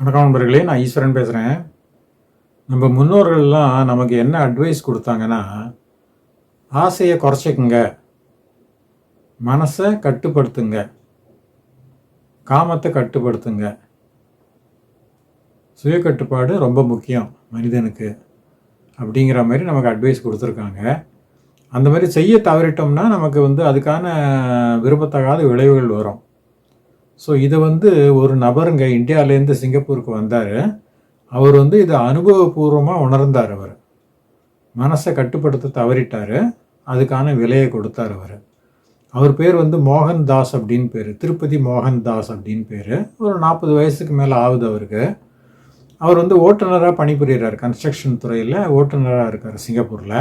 வணக்கம் நண்பர்களே நான் ஈஸ்வரன் பேசுகிறேன் நம்ம முன்னோர்கள்லாம் நமக்கு என்ன அட்வைஸ் கொடுத்தாங்கன்னா ஆசையை குறைச்சிக்குங்க. மனசை கட்டுப்படுத்துங்க. காமத்தை கட்டுப்படுத்துங்க. சுய கட்டுப்பாடு ரொம்ப முக்கியம் மனிதனுக்கு அப்படிங்கிற மாதிரி நமக்கு அட்வைஸ் கொடுத்துருக்காங்க. அந்த மாதிரி செய்ய தவறிட்டோம்னா நமக்கு வந்து அதுக்கான விரும்பத்தகாத விளைவுகள் வரும். ஸோ இதை வந்து ஒரு நபருங்க இந்தியாவிலேருந்து சிங்கப்பூருக்கு வந்தார். அவர் வந்து இதை அனுபவபூர்வமாக உணர்ந்தார் அவர். மனசை கட்டுப்படுத்த தவறிட்டார். அதுக்கான விலையை கொடுத்தார் அவர். அவர் பேர் வந்து மோகன் தாஸ் அப்படின்னு பேர். திருப்பதி மோகன் தாஸ் அப்படின்னு பேர். ஒரு நாற்பது வயசுக்கு மேலே ஆகுது அவருக்கு. அவர் வந்து ஓட்டுநராக பணிபுரிகிறார் கன்ஸ்ட்ரக்ஷன் துறையில் ஓட்டுநராக இருக்கார் சிங்கப்பூரில்.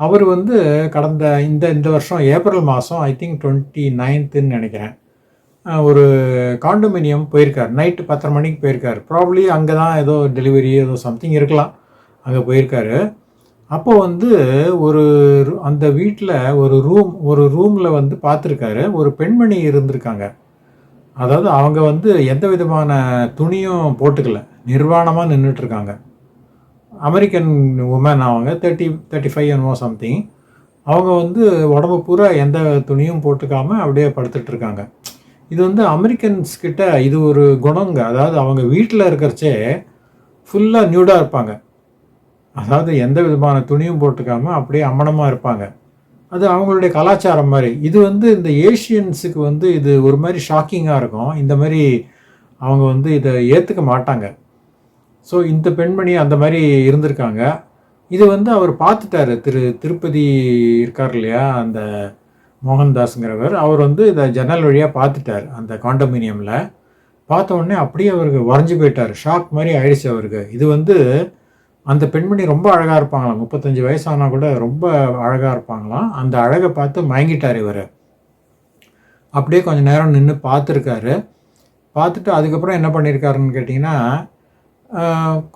அவர் வந்து கடந்த இந்த இந்த வருஷம் ஏப்ரல் மாதம் ஐ திங்க் டுவெண்ட்டி நைன்த்துன்னு நினைக்கிறேன். ஒரு காண்டோமினியம் போயிருக்கார். நைட்டு பத்தரை மணிக்கு போயிருக்கார். ப்ராப்ளி அங்கே தான் ஏதோ டெலிவரி ஏதோ சம்திங் இருக்கலாம். அங்கே போயிருக்காரு. அப்போ வந்து ஒரு அந்த வீட்டில் ஒரு ரூம் ஒரு ரூமில் வந்து பார்த்துருக்காரு. ஒரு பெண்மணி இருந்திருக்காங்க. அதாவது அவங்க வந்து எந்த விதமான துணியும் போட்டுக்கல. நிர்வாணமாக நின்றுட்டுருக்காங்க அமெரிக்கன் உமன் அவங்க தேர்ட்டி தேர்ட்டி ஃபைவ் என்னவோ சம்திங் அவங்க வந்து உடம்பு பூரா எந்த துணியும் போட்டுக்காமல் அப்படியே படுத்துட்ருக்காங்க. இது வந்து அமெரிக்கன்ஸ் கிட்ட இது ஒரு குணங்க. அதாவது அவங்க வீட்டில் இருக்கிறச்சே ஃபுல்லாக நியூடாக இருப்பாங்க. அதாவது எந்த விதமான துணியும் போட்டுக்காம அப்படியே அம்மனமாக இருப்பாங்க. அது அவங்களுடைய கலாச்சாரம் மாதிரி. இது வந்து இந்த ஏஷியன்ஸுக்கு வந்து இது ஒரு மாதிரி ஷாக்கிங்காக இருக்கும். இந்த மாதிரி அவங்க வந்து இதை ஏற்றுக்க மாட்டாங்க. ஸோ இந்த பெண்மணி அந்த மாதிரி இருந்திருக்காங்க. இது வந்து அவர் பார்த்துட்டாரு. திரு திருப்பதி இருக்கார் இல்லையா? அந்த மோகன்தாஸுங்கிறவர் அவர் வந்து இதை ஜன்னல் வழியாக பார்த்துட்டார் அந்த காண்டமினியமில். பார்த்த உடனே அப்படியே அவருக்கு வரைஞ்சி போயிட்டார். ஷாக் மாதிரி ஆயிடுச்சு அவருக்கு. இது வந்து அந்த பெண்மணி ரொம்ப அழகாக இருப்பாங்களாம். முப்பத்தஞ்சு வயசானால் கூட ரொம்ப அழகாக இருப்பாங்களாம். அந்த அழகை பார்த்து மயங்கிட்டார் இவர். அப்படியே கொஞ்சம் நேரம் நின்று பார்த்துருக்காரு பார்த்துட்டு அதுக்கப்புறம் என்ன பண்ணியிருக்காருன்னு கேட்டிங்கன்னா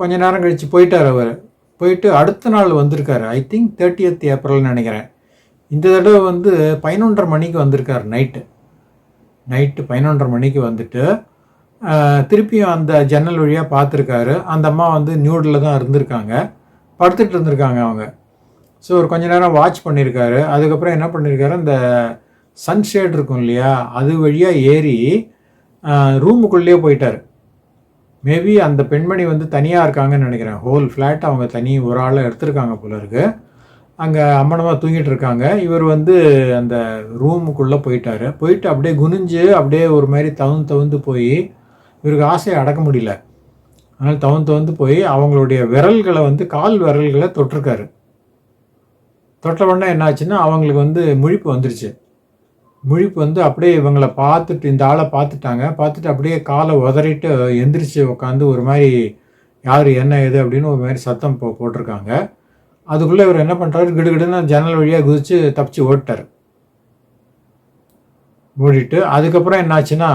கொஞ்ச நேரம் கழித்து போயிட்டார் அவர். போயிட்டு அடுத்த நாள் வந்திருக்காரு. ஐ திங்க் தேர்ட்டியத் ஏப்ரல்னு நினைக்கிறேன். இந்த தடவை வந்து பதினொன்றரை மணிக்கு வந்திருக்காரு நைட்டு நைட்டு பதினொன்றரை மணிக்கு வந்துட்டு திருப்பியும் அந்த ஜன்னல் வழியாக பார்த்துருக்காரு. அந்த அம்மா வந்து நியூடில் தான் இருந்திருக்காங்க. படுத்துட்டு இருந்திருக்காங்க அவங்க. ஸோ ஒரு கொஞ்ச நேரம் வாட்ச் பண்ணியிருக்காரு அதுக்கப்புறம் என்ன பண்ணியிருக்காரு அந்த சன்ஷேட் இருக்கும் இல்லையா? அது வழியாக ஏறி ரூமுக்குள்ளேயே போயிட்டார். மேபி அந்த பெண்மணி வந்து தனியாக இருக்காங்கன்னு நினைக்கிறேன். ஹோல் ஃப்ளாட் அவங்க தனி ஒரு ஆளை எடுத்திருக்காங்க போல இருக்குது அங்கே அம்மனமாக தூங்கிட்டு இருக்காங்க. இவர் வந்து அந்த ரூமுக்குள்ளே போயிட்டார். போயிட்டு அப்படியே குனிஞ்சு அப்படியே ஒரு மாதிரி தவுந்து தவுந்து போய் இவருக்கு ஆசையை அடக்க முடியல. அதனால் தவுந்து தவுந்து போய் அவங்களுடைய விரல்களை வந்து கால் விரல்களை தொட்டிருக்காரு. தொட்ட உடனே என்னாச்சுன்னா அவங்களுக்கு வந்து முழிப்பு வந்துருச்சு. முழிப்பு வந்து அப்படியே இவங்களை பார்த்துட்டு இந்த ஆளை பார்த்துட்டாங்க. பார்த்துட்டு அப்படியே காலை உதறிட்டு எந்திரிச்சு உட்காந்து ஒரு மாதிரி யார் என்ன ஏது? அப்படின்னு ஒரு மாதிரி சத்தம் போ போட்டிருக்காங்க. அதுக்குள்ளே இவர் என்ன பண்ணுறாரு கிடுகிடுன்னு ஜன்னல் வழியாக குதித்து தப்பிச்சு ஓட்டார் ஓடிட்டு அதுக்கப்புறம் என்னாச்சுன்னா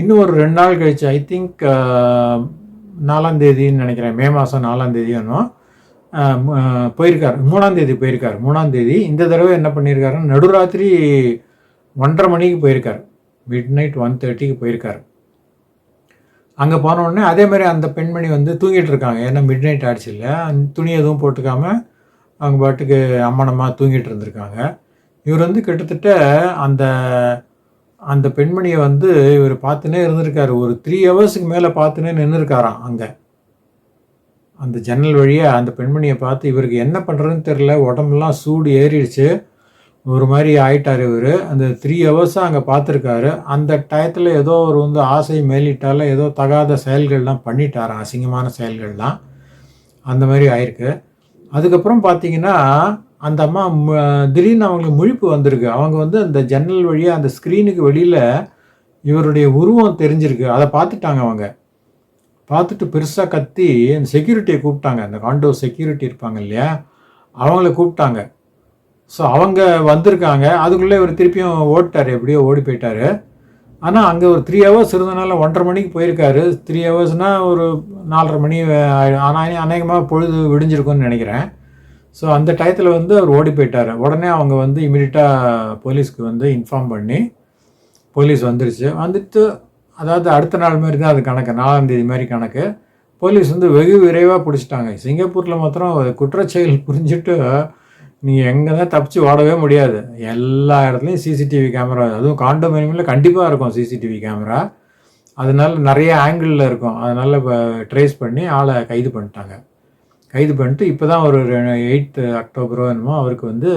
இன்னும் ஒரு ரெண்டு நாள் கழிச்சு ஐ திங்க் நாலாம் தேதின்னு நினைக்கிறேன். மே மாதம் நாலாம் தேதி போயிருக்கார். மூணாம் தேதி போயிருக்கார். மூணாம் தேதி இந்த தடவை என்ன பண்ணியிருக்காருன்னு நடுராத்திரி ஒன்றரை மணிக்கு போயிருக்கார். மிட் நைட் ஒன் தேர்ட்டிக்கு போயிருக்கார். அங்கே போன உடனே அதே மாதிரி அந்த பெண்மணி வந்து தூங்கிட்டு இருக்காங்க. ஏன்னா மிட் நைட் ஆயிடுச்சு இல்லை துணி எதுவும் போட்டுக்காம அவங்க பாட்டுக்கு அம்மனமாக தூங்கிட்டு இருந்திருக்காங்க. இவர் வந்து கிட்டத்தட்ட அந்த அந்த பெண்மணியை வந்து இவர் பார்த்துனே இருந்திருக்காரு. ஒரு த்ரீ ஹவர்ஸுக்கு மேலே பார்த்துனே நின்றுருக்காராம் அங்கே. அந்த ஜன்னல் வழியாக அந்த பெண்மணியை பார்த்து இவருக்கு என்ன பண்ணுறதுன்னு தெரில உடம்புலாம் சூடு ஏறிடுச்சு. ஒரு மாதிரி ஆயிட்டார் இவர். அந்த த்ரீ ஹவர்ஸாக அங்கே பார்த்துருக்காரு அந்த டயத்தில் ஏதோ ஒரு வந்து ஆசை மேலிட்டால ஏதோ தகாத செயல்கள்லாம் பண்ணிட்டாராம் அசிங்கமான செயல்கள்லாம். அந்த மாதிரி ஆயிருக்கு. அதுக்கப்புறம் பார்த்தீங்கன்னா அந்த அம்மா திடீர்னு அவங்களுக்கு முழிப்பு வந்திருக்கு. அவங்க வந்து அந்த ஜன்னல் வழியாக அந்த ஸ்க்ரீனுக்கு வெளியில் இவருடைய உருவம் தெரிஞ்சிருக்கு. அதை பார்த்துட்டாங்க அவங்க. பார்த்துட்டு பெருசாக கத்தி அந்த செக்யூரிட்டியை கூப்பிட்டாங்க. அந்த காண்டோ செக்யூரிட்டி இருப்பாங்க இல்லையா? அவங்கள கூப்பிட்டாங்க. ஸோ அவங்க வந்திருக்காங்க. அதுக்குள்ளே இவர் திருப்பியும் ஓடிட்டார். எப்படியோ ஓடி போயிட்டார். ஆனால் அங்கே ஒரு த்ரீ ஹவர்ஸ் இருந்தனால ஒன்றரை மணிக்கு போயிருக்காரு. த்ரீ ஹவர்ஸ்னால் ஒரு நாலரை மணி ஆனால் அநேகமாக பொழுது விடிஞ்சிருக்கும்னு நினைக்கிறேன். ஸோ அந்த டயத்தில் வந்து அவர் ஓடி போயிட்டார். உடனே அவங்க வந்து இமீடியட்டாக போலீஸ்க்கு வந்து இன்ஃபார்ம் பண்ணி போலீஸ் வந்துருச்சு. வந்துட்டு அதாவது அடுத்த நாள் மாதிரி தான் அது கணக்கு. நாலாந்தேதி மாதிரி கணக்கு. போலீஸ் வந்து வெகு விரைவாக பிடிச்சிட்டாங்க. சிங்கப்பூரில் மாத்திரம் குற்றச்செயல் புரிஞ்சுட்டு நீங்கள் எங்கே தான் தப்பிச்சு ஓடவே முடியாது. எல்லா இடத்துலையும் சிசிடிவி கேமரா அதுவும் காண்டோமினியமில் கண்டிப்பாக இருக்கும் சிசிடிவி கேமரா அதனால நிறைய ஆங்கிளில் இருக்கும். அதனால் இப்போ ட்ரேஸ் பண்ணி ஆளை கைது பண்ணிட்டாங்க. கைது பண்ணிட்டு இப்போ தான் ஒரு எயித்து அக்டோபரோ என்னமோ அவருக்கு வந்து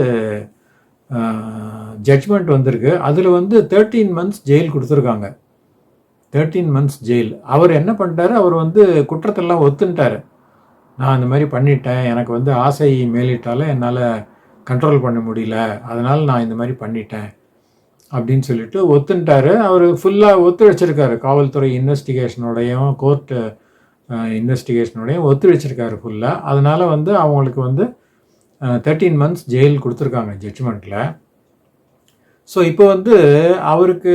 ஜட்ஜ்மெண்ட் வந்திருக்கு. அதில் வந்து தேர்ட்டீன் மந்த்ஸ் ஜெயில் கொடுத்துருக்காங்க. தேர்ட்டீன் மந்த்ஸ் ஜெயில் அவர் என்ன பண்ணிட்டாரு? அவர் வந்து குற்றத்தெல்லாம் ஒத்துன்ட்டார். நான் இந்த மாதிரி பண்ணிட்டேன். எனக்கு வந்து ஆசை மேலிட்டால என்னால் கண்ட்ரோல் பண்ண முடியல. அதனால் நான் இந்த மாதிரி பண்ணிட்டேன். அப்படின்னு சொல்லிட்டு ஒத்துன்ட்டாரு. அவர் ஃபுல்லாக ஒத்துழைச்சிருக்காரு காவல்துறை இன்வெஸ்டிகேஷனோடையும் கோர்ட்டு இன்வெஸ்டிகேஷனோடையும் ஒத்துழைச்சிருக்காரு ஃபுல்லாக அதனால் வந்து அவங்களுக்கு வந்து தேர்ட்டீன் மந்த்ஸ் ஜெயில் கொடுத்துருக்காங்க ஜட்ஜ்மெண்ட்டில் ஸோ இப்போ வந்து அவருக்கு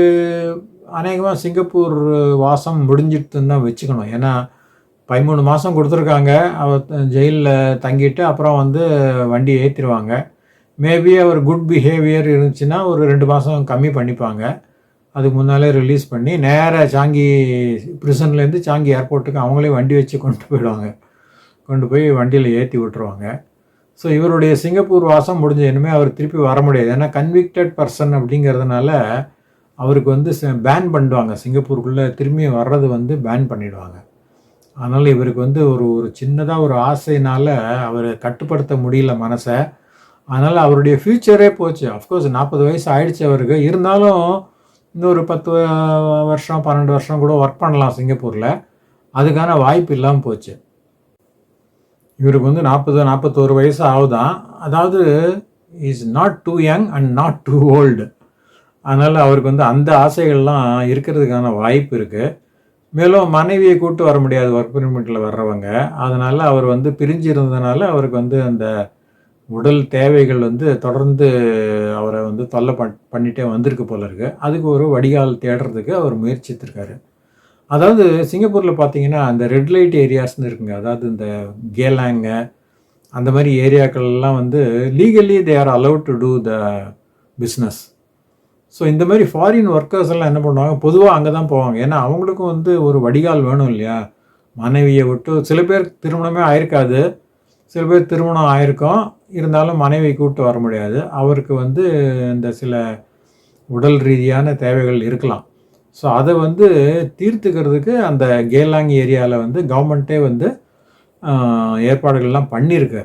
அநேகமாக சிங்கப்பூர் வாசம் முடிஞ்சிட்டுன்னு தான் வச்சுக்கணும். ஏன்னா பதிமூணு மாதம் கொடுத்துருக்காங்க. அவர் ஜெயிலில் தங்கிட்டு அப்புறம் வந்து வண்டி ஏற்றிடுவாங்க மேபி அவர் குட் பிஹேவியர் இருந்துச்சுன்னா ஒரு ரெண்டு மாதம் கம்மி பண்ணிப்பாங்க. அதுக்கு முன்னாலே ரிலீஸ் பண்ணி நேராக சாங்கி ப்ரிசன்லேருந்து சாங்கி ஏர்போர்ட்டுக்கு அவங்களே வண்டி வச்சு கொண்டு போயிடுவாங்க. கொண்டு போய் வண்டியில் ஏற்றி விட்டுருவாங்க. ஸோ இவருடைய சிங்கப்பூர் வாசம் முடிஞ்ச இனிமேல் அவர் திருப்பி வர முடியாது. ஏன்னா கன்விக்டட் பர்சன் அப்படிங்கிறதுனால அவருக்கு வந்து பேன் பண்ணிடுவாங்க சிங்கப்பூருக்குள்ளே திரும்பி வர்றது வந்து பேன் பண்ணிடுவாங்க. அதனால் இவருக்கு வந்து ஒரு ஒரு சின்னதாக ஒரு ஆசைனால் அவர் கட்டுப்படுத்த முடியல மனசை. அதனால் அவருடைய ஃப்யூச்சரே போச்சு. அஃப்கோர்ஸ் நாற்பது வயசு ஆயிடுச்சு அவருக்கு. இருந்தாலும் இன்னொரு பத்து வருஷம் பன்னெண்டு வருஷம் கூட ஒர்க் பண்ணலாம் சிங்கப்பூரில். அதுக்கான வாய்ப்பு இல்லாமல் போச்சு. இவருக்கு வந்து நாற்பது நாற்பத்தோரு வயசு ஆகுதான். அதாவது is not too young and not too old அதனால் அவருக்கு வந்து அந்த ஆசைகள்லாம் இருக்கிறதுக்கான வாய்ப்பு இருக்குது மேலும் மனைவியை கூட்டு வர முடியாது ஒர்க் பெர்மிட்டில் வர்றவங்க. அதனால் அவர் வந்து பிரிஞ்சு இருந்ததுனால அவருக்கு வந்து அந்த உடல் தேவைகள் வந்து தொடர்ந்து அவரை வந்து தொல்லை பண் பண்ணிகிட்டே வந்திருக்கு போல இருக்குது அதுக்கு ஒரு வடிகால் தேடுறதுக்கு அவர் முயற்சித்திருக்காரு. அதாவது சிங்கப்பூரில் பார்த்தீங்கன்னா அந்த ரெட் லைட் ஏரியாஸ்னு இருக்குங்க. அதாவது இந்த கேலாங்க அந்த மாதிரி ஏரியாக்கள்லாம் வந்து legally they are allowed to do the business so இந்த மாதிரி ஃபாரின் ஒர்க்கர்ஸ் எல்லாம் என்ன பண்ணுவாங்க? பொதுவாக அங்கே தான் போவாங்க. ஏன்னா அவங்களுக்கும் வந்து ஒரு வடிகால் வேணும் இல்லையா? மனைவியை விட்டு சில பேர் திருமணமே ஆயிருக்காது. சில பேர் திருமணம் ஆயிருக்கும். இருந்தாலும் மனைவி கூப்பிட்டு வர முடியாது. அவருக்கு வந்து இந்த சில உடல் ரீதியான தேவைகள் இருக்கலாம். ஸோ அதை வந்து தீர்த்துக்கிறதுக்கு அந்த கேலாங் ஏரியாவில் வந்து கவர்மெண்ட்டே வந்து ஏற்பாடுகள்லாம் பண்ணியிருக்கு.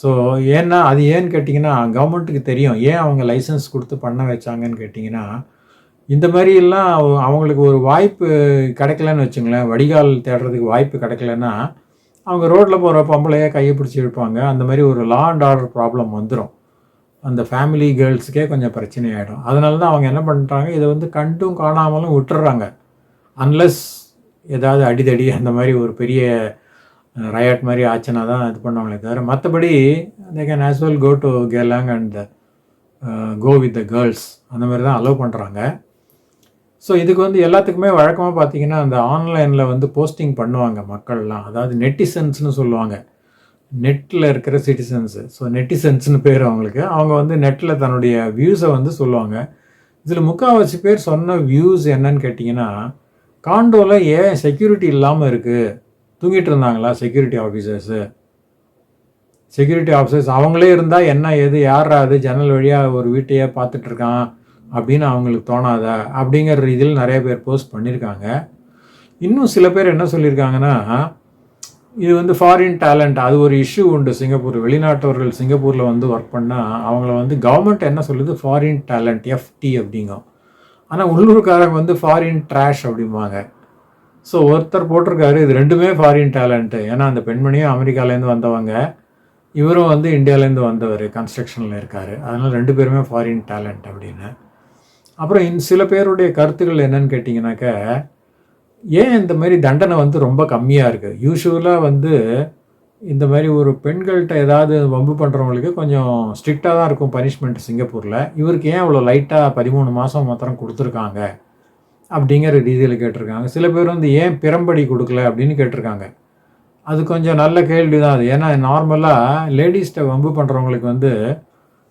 ஸோ ஏன்னா அது ஏன்னு கேட்டிங்கன்னா கவர்மெண்ட்டுக்கு தெரியும். ஏன் அவங்க லைசன்ஸ் கொடுத்து பண்ண வச்சாங்கன்னு கேட்டிங்கன்னா இந்த மாதிரிலாம் அவங்களுக்கு ஒரு வாய்ப்பு கிடைக்கலன்னு வச்சுங்களேன். வடிகால் தேடுறதுக்கு வாய்ப்பு கிடைக்கலன்னா அவங்க ரோட்டில் போகிற பொம்பளையே கையை பிடிச்சி இருப்பாங்க அந்த மாதிரி ஒரு லா அண்ட் ஆர்டர் ப்ராப்ளம் வந்துடும் அந்த ஃபேமிலி கேர்ள்ஸுக்கே கொஞ்சம் பிரச்சனை ஆகிடும் அதனால தான் அவங்க என்ன பண்ணுறாங்க இதை வந்து கண்டும் காணாமலும் விட்டுறாங்க. அன்லஸ் ஏதாவது அடிதடி அந்த மாதிரி ஒரு பெரிய ரயாட் மாதிரி ஆச்சுன்னா தான் இது பண்ணுவாங்களே தவிர மற்றபடி they can as well go to Geylang and go with the girls அந்த மாதிரி தான் அலோவ் பண்ணுறாங்க ஸோ இதுக்கு வந்து எல்லாத்துக்குமே வழக்கமாக பார்த்தீங்கன்னா அந்த ஆன்லைனில் வந்து போஸ்டிங் பண்ணுவாங்க மக்கள்லாம். அதாவது நெட்டிசன்ஸ்னு சொல்லுவாங்க. நெட்டில் இருக்கிற சிட்டிசன்ஸு ஸோ நெட்டிசன்ஸ்னு பேர் அவங்களுக்கு. அவங்க வந்து நெட்டில் தன்னுடைய வியூஸை வந்து சொல்லுவாங்க. இதில் முக்கால்வாசி பேர் சொன்ன வியூஸ் என்னன்னு கேட்டிங்கன்னா காண்டோவில் ஏன் செக்யூரிட்டி இல்லாமல் இருக்குது தூங்கிட்டு இருந்தாங்களா செக்யூரிட்டி ஆஃபீஸர்ஸு செக்யூரிட்டி ஆஃபீஸர்ஸ் அவங்களே இருந்தால் என்ன எது யாரா அது? ஜன்னல் வழியாக ஒரு வீட்டையே பார்த்துட்ருக்கான் அப்படின்னு அவங்களுக்கு தோணாதா? அப்படிங்கிற இதில் நிறைய பேர் போஸ்ட் பண்ணியிருக்காங்க இன்னும் சில பேர் என்ன சொல்லியிருக்காங்கன்னா இது வந்து ஃபாரின் டேலண்ட் அது ஒரு இஷ்யூ உண்டு. சிங்கப்பூர் வெளிநாட்டவர்கள் சிங்கப்பூரில் வந்து ஒர்க் பண்ணால் அவங்கள வந்து கவர்மெண்ட் என்ன சொல்லுது? ஃபாரின் டேலண்ட் எஃப்டி அப்படிங்கும். ஆனால் உள்ளூர்காரங்க வந்து ஃபாரின் ட்ராஷ் அப்படிம்பாங்க. ஸோ ஒருத்தர் போட்டிருக்காரு. இது ரெண்டுமே ஃபாரின் டேலண்ட்டு ஏன்னா அந்த பெண்மணியும் அமெரிக்காலேருந்து வந்தவங்க. இவரும் வந்து இந்தியாவிலேருந்து வந்தவர் கன்ஸ்ட்ரக்ஷனில் இருக்கார். அதனால் ரெண்டு பேருமே ஃபாரின் டேலண்ட் அப்படின்னு. அப்புறம் இன் சில பேருடைய கருத்துக்கள் என்னன்னு கேட்டிங்கனாக்க ஏன் இந்த மாதிரி தண்டனை வந்து ரொம்ப கம்மியாக இருக்குது யூஸ்வலாக வந்து இந்த மாதிரி ஒரு பெண்கள்கிட்ட ஏதாவது வம்பு பண்ணுறவங்களுக்கு கொஞ்சம் ஸ்ட்ரிக்டாக தான் இருக்கும் பனிஷ்மெண்ட் சிங்கப்பூரில். இவருக்கு ஏன் அவ்வளோ லைட்டாக பதிமூணு மாதம் மாத்திரம் கொடுத்துருக்காங்க? அப்படிங்கிற ரீதியில் கேட்டிருக்காங்க. சில பேர் வந்து ஏன் பிறம்படி கொடுக்கல அப்படின்னு கேட்டிருக்காங்க. அது கொஞ்சம் நல்ல கேள்வி தான் அது. ஏன்னா நார்மலாக லேடிஸ்கிட்ட வம்பு பண்ணுறவங்களுக்கு வந்து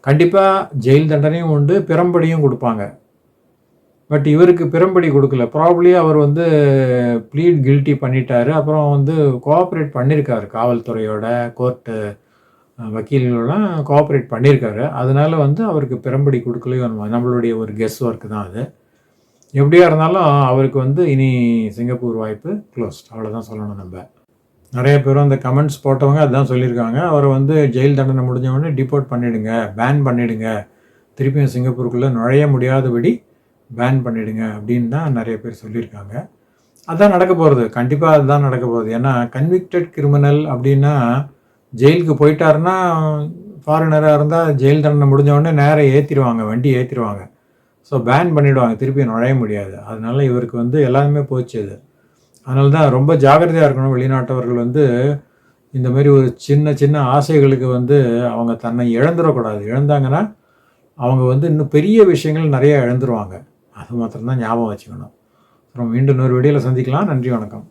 கண்டிப்பாக ஜெயில் தண்டனையும் உண்டு பிறம்படியும் கொடுப்பாங்க. பட் இவருக்கு பிறம்படி கொடுக்கல. ப்ராப்ளி அவர் வந்து ப்ளீட் கில்ட்டி பண்ணிட்டாரு. அப்புறம் வந்து கோஆப்ரேட் பண்ணியிருக்காரு காவல்துறையோட கோர்ட்டு வக்கீல்களெலாம் கோஆப்ரேட் பண்ணியிருக்காரு அதனால வந்து அவருக்கு பிறம்படி கொடுக்கலையோ நம்மளுடைய ஒரு கெஸ் ஒர்க் தான் அது. எப்படியா இருந்தாலும் அவருக்கு வந்து இனி சிங்கப்பூர் வாய்ப்பு க்ளோஸ்ட் அவ்வளோதான் சொல்லணும் நம்ம. நிறைய பேரும் அந்த கமெண்ட்ஸ் போட்டவங்க அதுதான் சொல்லியிருக்காங்க. அவரை வந்து ஜெயில் தண்டனை முடிஞ்ச உடனே டிபோர்ட் பண்ணிடுங்க பேன் பண்ணிடுங்க. திருப்பியும் சிங்கப்பூருக்குள்ளே நுழைய முடியாதபடி பேன் பண்ணிடுங்க அப்படின்னு தான் நிறைய பேர் சொல்லியிருக்காங்க. அதுதான் நடக்க போகிறது கண்டிப்பாக அதுதான் நடக்க போகுது. ஏன்னா கன்விக்டட் கிரிமினல் அப்படின்னா ஜெயிலுக்கு போயிட்டாருன்னா ஃபாரினராக இருந்தால் ஜெயில் தண்டனை முடிஞ்ச உடனே நேராக ஏற்றிடுவாங்க வண்டி ஏற்றிடுவாங்க ஸோ பேன் பண்ணிவிடுவாங்க திருப்பி நுழைய முடியாது. அதனால இவருக்கு வந்து எல்லாமே போச்சு அது அதனால தான் ரொம்ப ஜாக்கிரதையாக இருக்கணும். வெளிநாட்டவர்கள் வந்து இந்த மாதிரி ஒரு சின்ன சின்ன ஆசைகளுக்கு வந்து அவங்க தன்னை இழந்துடக்கூடாது. இழந்தாங்கன்னா அவங்க வந்து இன்னும் பெரிய விஷயங்கள் நிறையா இழந்துருவாங்க. அது மாத்திரம்தான் ஞாபகம் வச்சுக்கணும். அப்புறம் மீண்டும் இன்னொரு வீடியோவில் சந்திக்கலாம். நன்றி வணக்கம்.